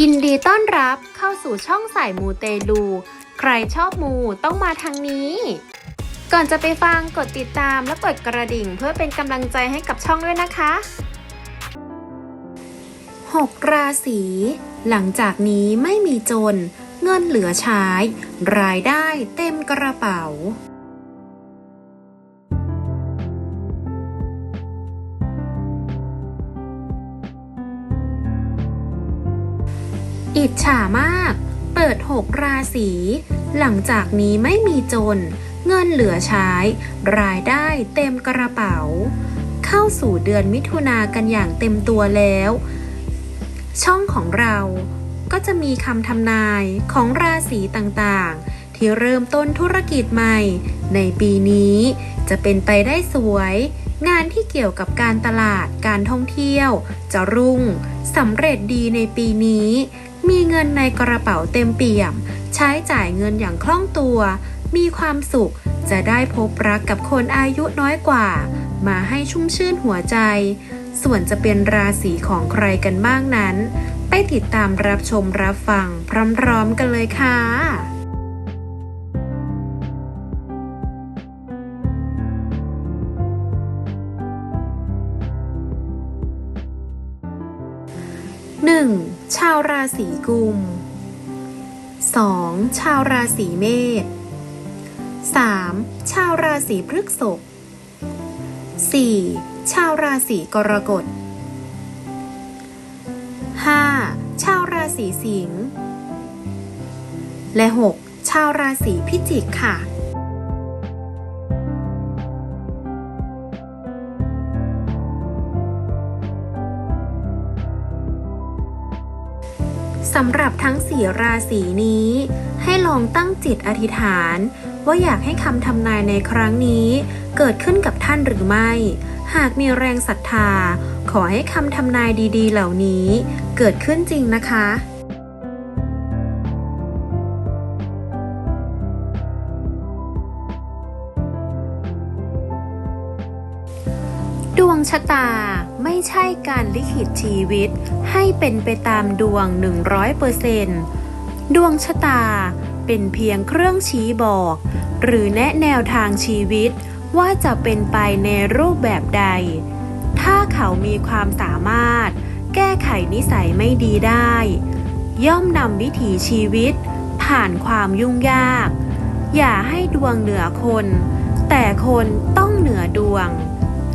ยินดีต้อนรับเข้าสู่ช่องสายมูเตลู ใครชอบมูต้องมาทางนี้ ก่อนจะไปฟังกดติดตามและกดกระดิ่งเพื่อเป็นกำลังใจให้กับช่องด้วยนะคะ 6 ราศี หลังจากนี้ไม่มีจน เงินเหลือใช้ รายได้เต็มกระเป๋า อิจฉามาก เปิด6ราศี หลังจากนี้ไม่มีจน เงินเหลือใช้ รายได้เต็มกระเป๋า เข้าสู่เดือนมิถุนากันอย่างเต็มตัวแล้ว ช่องของเราก็จะมีคำทำนายของราศีต่างๆ ที่เริ่มต้นธุรกิจใหม่ ในปีนี้จะเป็นไปได้สวย งานที่เกี่ยวกับการตลาดการท่องเที่ยว จะรุ่งสำเร็จดีในปีนี้ มีเงินในกระเป๋าเต็มเปี่ยม ใช้จ่ายเงินอย่างคล่องตัว มีความสุขจะได้พบรักกับคนอายุน้อยกว่า มาให้ชุ่มชื่นหัวใจ ส่วนจะเป็นราศีของใครกันบ้างนั้น ไปติดตามรับชมรับฟังพร้อมๆกันเลยค่ะ 1. ชาวราศีกุม 2. ชาวราศีเมษ 3. ชาวราศีพฤษภ 4. ชาวราศีกรกฎ 5. ชาวราศีสิงห์และ 6. ชาวราศีพิจิกค่ะ สำหรับทั้งสี่ราศีนี้ ให้ลองตั้งจิตอธิษฐาน ว่าอยากให้คำทำนายในครั้งนี้ เกิดขึ้นกับท่านหรือไม่ หากมีแรงศรัทธา ขอให้คำทำนายดีๆ เหล่านี้ เกิดขึ้นจริงนะคะ ชะตาไม่ใช่การลิขิตชีวิต ให้เป็นไปตามดวง 100%ดวงชะตาเป็นเพียงเครื่องชี้บอก หรือแนะแนวทางชีวิตว่าจะเป็นไปในรูปแบบใด ถ้าเขามีความสามารถ แก้ไขนิสัยไม่ดีได้ ย่อมนำวิถีชีวิต ผ่านความยุ่งยาก อย่าให้ดวงเหนือคน แต่คนต้องเหนือดวง